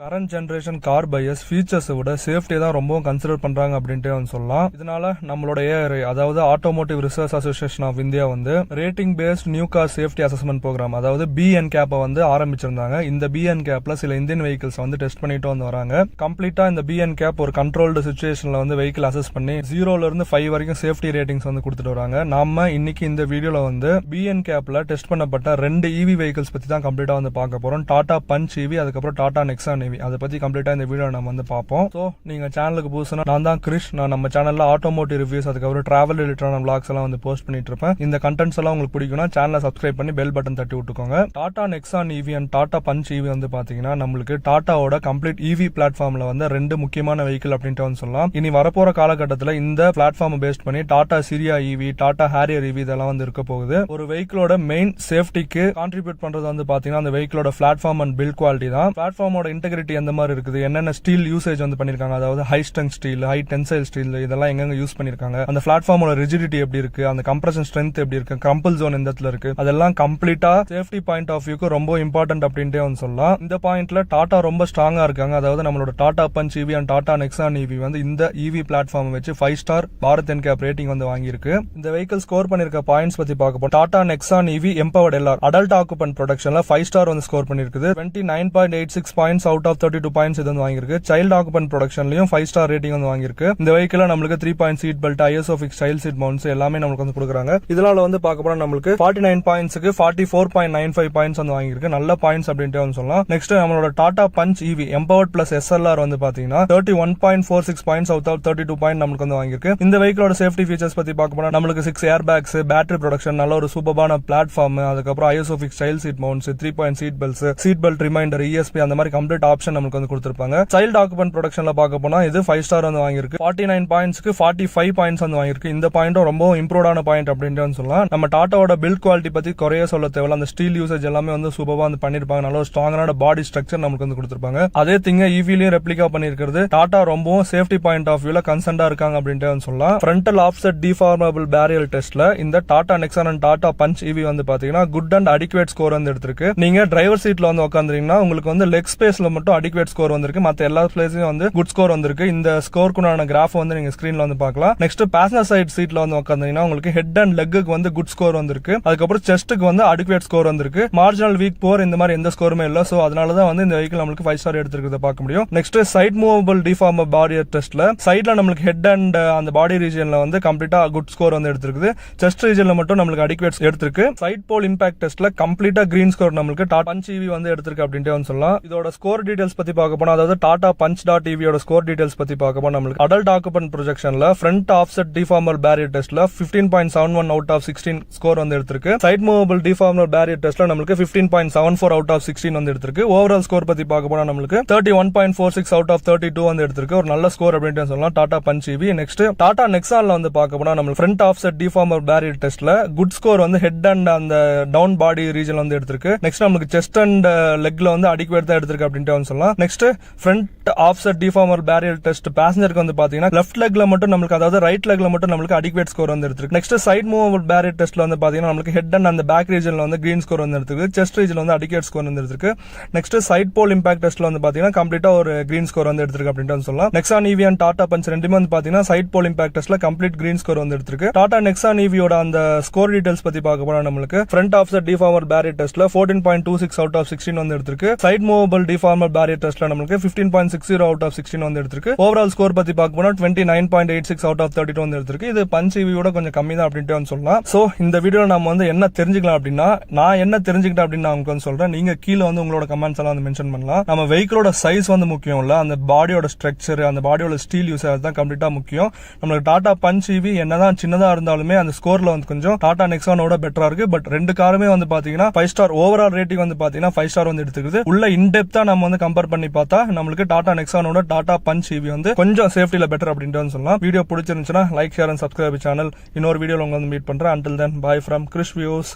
Current generation car buyers ஃபீச்சர்ஸை விட safety தான் ரொம்பவும் கன்சிடர் பண்றாங்க அப்படின்ட்டு வந்து சொல்லலாம். இதனால நம்மளுடைய அதாவது automotive research association of India வந்து rating based new car safety assessment program அதாவது பிஎன் கேப்பை வந்து ஆரம்பிச்சிருந்தாங்க. இந்த பிஎன் கேப்ல சில இந்தியன் வெஹிக்கிள்ஸ் வந்து டெஸ்ட் பண்ணிட்டு வந்து வராங்க. கம்ப்ளீட்டா இந்த பிஎன் கேப் ஒரு கண்ட்ரோல்டு சுச்சுவேஷன்ல வந்து வெஹிக்கிள் அசஸ் பண்ணி ஜீரோல இருந்து ஃபைவ் வரைக்கும் சேஃப்டி ரேட்டிங்ஸ் வந்து கொடுத்துட்டு வராங்க. நம்ம இன்னைக்கு இந்த வீடியோல வந்து பிஎன் கேப்ல டெஸ்ட் பண்ணப்பட்ட ரெண்டு இவி வெஹிக்கிள்ஸ் பத்தி தான் கம்ப்ளீட்டா வந்து பார்க்க போறோம். டாடா பஞ்ச் இவி அதுக்கப்புறம் டாடா நெக்ஸான் இவி அதை பத்தி கம்ப்ளீட்டா இந்த வீடியோ நம்ம வந்து பார்ப்போம். ஸோ நீங்க சேனலுக்கு புதுசுனா நான் தான் கிரிஷ். நான் நம்ம சேனல்ல ஆட்டோமோட்டிவ் ரிவ்யூஸ் அதுக்கப்புறம் டிராவல் ரிலேட்டடான பிளாக்ஸ் எல்லாம் வந்து போஸ்ட் பண்ணிட்டு இருப்பேன். இந்த கண்டென்ட்ஸ் எல்லாம் உங்களுக்கு பிடிக்கும்னா சேனலை சப்ஸ்கிரைப் பண்ணி பெல் பட்டன் தட்டி விட்டுக்கோங்க. Tata Nexon EV and Tata Punch EV வந்து பாத்தீங்கன்னா நம்மளுக்கு டாட்டாவோட கம்ப்ளீட் இவி பிளாட்ஃபார்ம்ல வந்து ரெண்டு முக்கியமான வெஹிக்கிள் அப்படின்ட்டு வந்து சொல்லலாம். இனி வரப்போற காலகட்டத்தில் இந்த பிளாட்ஃபார்ம் பேஸ்ட் பண்ணி Tata Sierra EV Tata Harrier EV இதெல்லாம் வந்து இருக்க போகுது. ஒரு வெஹிக்கிளோட மெயின் சேஃப்டிக்கு கான்ட்ரிபியூட் பண்றது வந்து பாத்தீங்கன்னா அந்த வெஹிக்கிளோட பிளாட்ஃபார்ம் அண்ட் பில்ட் குவாலிட்டி தான். பிளாட்ஃபார்மோட இன்டெகிரிட்டி எந்த மாதிரி இருக்குது. என்னென்ன ஸ்டீல் யூசேஜ் வந்து பண்ணிருக்காங்க. அதாவது high strength steel high tensile steel இதெல்லாம் எங்கெங்க யூஸ் பண்ணிருக்காங்க. அந்த பிளாட்ஃபார்மோட ரிஜிடிட்டி எப்படி இருக்கு? அந்த கம்ப்ரஷன் ஸ்ட்ரென்த் எப்படி இருக்கு? கம்பல் ஜோன் எந்த இடத்துல இருக்கு? அதெல்லாம் கம்ப்ளீட்டா சேஃப்டி பாயிண்ட் ஆஃப் வியூக்கு ரொம்ப இம்பார்ட்டன்ட் அப்படின்ட்டே வந்து சொல்லலாம். இந்த பாயிண்ட்ல டாடா ரொம்ப ஸ்ட்ராங்கா இருக்காங்க. அதாவது நம்மளோட Tata Punch EV and Tata Nexon EV வந்து இந்த இவி பிளாட்ஃபார்ம் வச்சு five star Bharat NCAP rating வந்து வாங்கியிருக்கு. இந்த வெஹிக்கிள் ஸ்கோர் பண்ணிருக்க பாயிண்ட்ஸ் பத்தி பார்க்க போறோம். Tata Nexon EV empowered LR adult occupant ப்ரொடக்ஷன்ல five star வந்து score பண்ணிருக்குது twenty nine point eight six points out of thirty two points இது வந்து வாங்கியிருக்கு. சைல்ட் ஆக்குபன் ப்ரொடக்ஷன்லயும் ஃபைவ் ஸ்டார் ரேட்டிங் வந்து வாங்கியிருக்கு. இந்த வெஹிக்கிள் நம்மளுக்கு three point seat belt ISOFIX child seat mounts எல்லாமே நம்மளுக்கு வந்து கொடுக்குறாங்க. இதனால வந்து பார்க்க போனா நம்மளுக்கு forty nine பாயிண்ட்ஸ்க்கு forty four point nine five points வந்து வாங்கியிருக்கு. நல்ல பாயிண்ட்ஸ் அப்படின்ட்டு வந்து சொல்லலாம். நெக்ஸ்ட் நம்மளோட Tata Punch EV empowered plus SLR வந்து பாத்தீங்கன்னா thirty one point four six points out of thirty two point நம்மளுக்கு வந்து வாங்கியிருக்கு. இந்த வெஹிக்கிளோட சேஃப்டி ஃபீச்சர்ஸ் பத்தி பார்க்க போனா நம்மளுக்கு six airbags battery protection நல்ல ஒரு சூப்பரான பிளாட்ஃபார்ம் அதுக்கப்புறம் ISOFIX style seat mounts three point seat belts seat belt reminder ESP அந்த மாதிரி கம்ப்ளீட் ஆப்ஷன் நமக்கு வந்து கொடுத்துருப்பாங்க. சைல்ட் ஆக்குபன் ப்ரொடக்ஷன்ல பார்க்க போனா இது ஃபைவ் ஸ்டார் வந்து வாங்கியிருக்கு. ஃபார்ட்டி நைன் பாயிண்ட்ஸ்க்கு ஃபார்ட்டி ஃபைவ் பாயிண்ட்ஸ் வந்து வாங்கியிருக்கு. இந்த பாயிண்ட்டும் ரொம்ப இம்ப்ரூவ்டான பாயிண்ட் அப்படின்ட்டு சொல்லலாம். நம்ம டாட்டாவோட பில்ட் குவாலிட்டி பத்தி குறைய சொல்ல தேவையில்ல. அந்த ஸ்டீல் யூசேஜ் எல்லாமே வந்து சூப்பராக வந்து பண்ணிருப்பாங்க நல்ல ஒரு ஸ்ட்ராங்கான பாடி ஸ்ட்ரக்சர் நமக்கு வந்து கொடுத்துருப்பாங்க. அதே திங்க ஈவிலையும் ரெப்ளிகா பண்ணிருக்கிறது டாடா ரொம்பவும் சேஃப்டி பாயிண்ட் ஆஃப் வியூல கன்சர்ன்டா இருக்காங்க அப்படின்ட்டு வந்து சொல்லலாம். ஃப்ரண்டல் ஆப்செட் டிஃபார்மபிள் பேரியல் டெஸ்ட்ல இந்த Tata Nexon and Tata Punch EV வந்து பாத்தீங்கன்னா குட் அண்ட் அடிக்குவேட் ஸ்கோர் வந்து எடுத்திருக்கு. நீங்க டிரைவர் சீட்ல வந்து உட்காந்துருங்கன்னா உங்களுக்கு வந்து லெக் ஸ்பேஸ்ல மட்டும் அடிக்குவேட் ஸ்கோர் வந்திருக்கு. மத்த எல்லா பிளேஸ்லயும் வந்து குட் ஸ்கோர் வந்திருக்கு. இந்த ஸ்கோருக்குண்டான கிராஃப் வந்து நீங்க ஸ்கிரீன்ல வந்து பார்க்கலாம். நெக்ஸ்ட் பேசஞ்சர் சைட் சீட்ல வந்து உட்காந்தீங்கன்னா உங்களுக்கு ஹெட் அண்ட் லெக்குக்கு வந்து குட் ஸ்கோர் வந்திருக்கு. அதுக்கப்புறம் செஸ்ட்டுக்கு வந்து அடிக்குவேட் ஸ்கோர் வந்திருக்கு. மார்ஜினல் வீக் போர் இந்த மாதிரி எந்த ஸ்கோருமே இல்ல. சோ அதனால தான் வந்து இந்த வெஹிக்கிள் நம்மளுக்கு ஃபைவ் ஸ்டார் எடுத்திருக்கிறத பார்க்க முடியும். Next side movable deform body டெஸ்ட்ல சைட்ல நம்மளுக்கு ஹெட் அண்ட் uh, அந்த பாடி ரீஜன்ல வந்து கம்ப்ளீட்டா குட் ஸ்கோர் வந்து எடுத்திருக்குது. செஸ்ட் ரீஜன்ல மட்டும் நம்மளுக்கு அடிக்குவேட் எடுத்திருக்கு. சைட் போல் இம்பாக்ட் டெஸ்ட்ல கம்ப்ளீட்டா கிரீன் ஸ்கோர் நம்மளுக்கு டாட் பஞ்ச் வந்து எடுத்திருக்கு அப்படின்ட்டு வந்து சொல்லலாம். இதோட ஸ்கோர் டீடைல்ஸ் பத்தி பார்க்க போனா அதாவது டாடா பஞ்ச் டாட் டிவியோட ஸ்கோர் டீடைல்ஸ் பத்தி பார்க்க போனா நம்மளுக்கு அடல்ட் ஆக்குபன் ப்ரொஜெக்ஷன்ல ஃப்ரண்ட் ஆஃப்செட் டிஃபார்மர் பேரியர் டெஸ்ட்ல fifteen point seven one out of sixteen score வந்து எடுத்திருக்கு. சைட் மூவபிள் டிஃபார்மர் பேரியர் டெஸ்ட்ல நம்மளுக்கு fifteen point seven four out of sixteen வந்து எடுத்திருக்கு. ஓவரால் ஸ்கோர் பத்தி பார்க்க போனா நம்மளுக்கு thirty one point four six out of thirty two வந்து எடுத்திருக்கு. ஒரு நல்ல ஸ்கோர் அப்படின்ட்டு சொல்லலாம். Tata Punch EV next Tata நெக்ஸான்ல வந்து பார்க்க போனா நம்மளுக்கு ஃப்ரண்ட் ஆஃப்செட் டிஃபார்மர் பேரியர் டெஸ்ட்ல குட் ஸ்கோர் வந்து ஹெட் அண்ட் அந்த டவுன் பாடி ரீஜன் வந்து எடுத்திருக்கு. நெக்ஸ்ட் நம்மளுக்கு செஸ்ட் அண்ட் லெக்ல வந்து அடிக்குவேட் தான் எடுத்திருக்கு அப்படின்ட்டு ஆகும்னு சொல்லலாம். Next front offset deformable barrier test பேசஞ்சருக்கு வந்து பாத்தீங்கன்னா லெஃப்ட் லெக்ல மட்டும் நம்மளுக்கு அதாவது ரைட் லெக்ல மட்டும் நம்மளுக்கு அடிக்வேட் ஸ்கோர் வந்து எடுத்துருக்கு. நெக்ஸ்ட் சைட் மூவபிள் பேரியர் டெஸ்ட்ல வந்து பாத்தீங்கன்னா நம்மளுக்கு ஹெட் அண்ட் அந்த பேக் ரீஜன்ல வந்து கிரீன் ஸ்கோர் வந்து எடுத்துருக்கு. செஸ்ட் ரீஜன்ல வந்து அடிக்வேட் ஸ்கோர் வந்து எடுத்துருக்கு. நெக்ஸ்ட் சைட் போல் இம்பாக்ட் டெஸ்ட்ல வந்து பாத்தீங்கன்னா கம்ப்ளீட்டா ஒரு கிரீன் ஸ்கோர் வந்து எடுத்துருக்கு அப்படின்ட்டு சொல்லலாம். Nexon EV and Tata Punch ரெண்டுமே வந்து பாத்தீங்கன்னா சைட் போல் இம்பாக்ட் டெஸ்ட்ல கம்ப்ளீட் கிரீன் ஸ்கோர் வந்து எடுத்துருக்கு. டாடா நெக்ஸான் ஈவியோட e அந்த ஸ்கோர் டீடைல்ஸ் பத்தி பார்க்க போனா நம்மளுக்கு ஃப்ரண்ட் ஆஃப் டிஃபார்மர் பேரியர் டெஸ்ட்ல fourteen point two six out of sixteen வந்து எடுத்திருக்கு. சைட் மூவபிள் டிஃபார்மர் பேரியர் டெஸ்ட்ல நம்மளுக்கு fifteen point six zero out of sixteen வந்து எடுத்திருக்கு. ஓவரால் ஸ்கோர் பத்தி பார்க்க போனா twenty nine point eight six out of thirty two வந்து எடுத்திருக்கு. இது பஞ்ச் இவியோட கொஞ்சம் கம்மி தான் அப்படின்ட்டு வந்து சொல்லலாம். சோ இந்த வீடியோ நம்ம வந்து என்ன தெரிஞ்சுக்கலாம் அப்படின்னா நான் என்ன தெரிஞ்சுக்கிட்டேன் அப்படின்னு நான் உங்களுக்கு வந்து சொல்றேன். நீங்க கீழே வந்து உங்களோட கமெண்ட்ஸ் எல்லாம் வந்து மென்ஷன் பண்ணலாம். நம்ம வெஹிக்கிளோட சைஸ் வந்து முக்கியம் இல்ல. அந்த பாடியோட ஸ்ட்ரக்சர் அந்த பாடியோட ஸ்டீல் யூஸ் தான் கம்ப்ளீட்டா முக்கியம். நம்மளுக்கு டாடா பஞ்ச் இவி என்னதான் சின்னதா இருந்தாலுமே அந்த ஸ்கோர்ல வந்து கொஞ்சம் டாடா நெக்ஸானோட பெட்டரா இருக்கு. பட் ரெண்டு காருமே வந்து பாத்தீங்கன்னா ஃபைவ் ஸ்டார் ஓவரால் ரேட்டிங் வந்து பாத்தீங்கன்னா ஃபைவ் ஸ்டார் வந்து எடுத்துக்குது. உள்ள இன்டெப்தா நம்ம வந்து கம்பேர் பண்ணி பார்த்தா நம்மளுக்கு டாடா நெக்ஸானோட டாடா பஞ்ச் இவி வந்து கொஞ்சம் சேஃப்டியில் பெட்டர் அப்படின்ட்டு சொல்லலாம். வீடியோ பிடிச்சிருந்துச்சுன்னா like share and subscribe channel இன்னொரு வீடியோவில் உங்களுக்கு வந்து மீட் பண்றேன். Until then bye from Krish views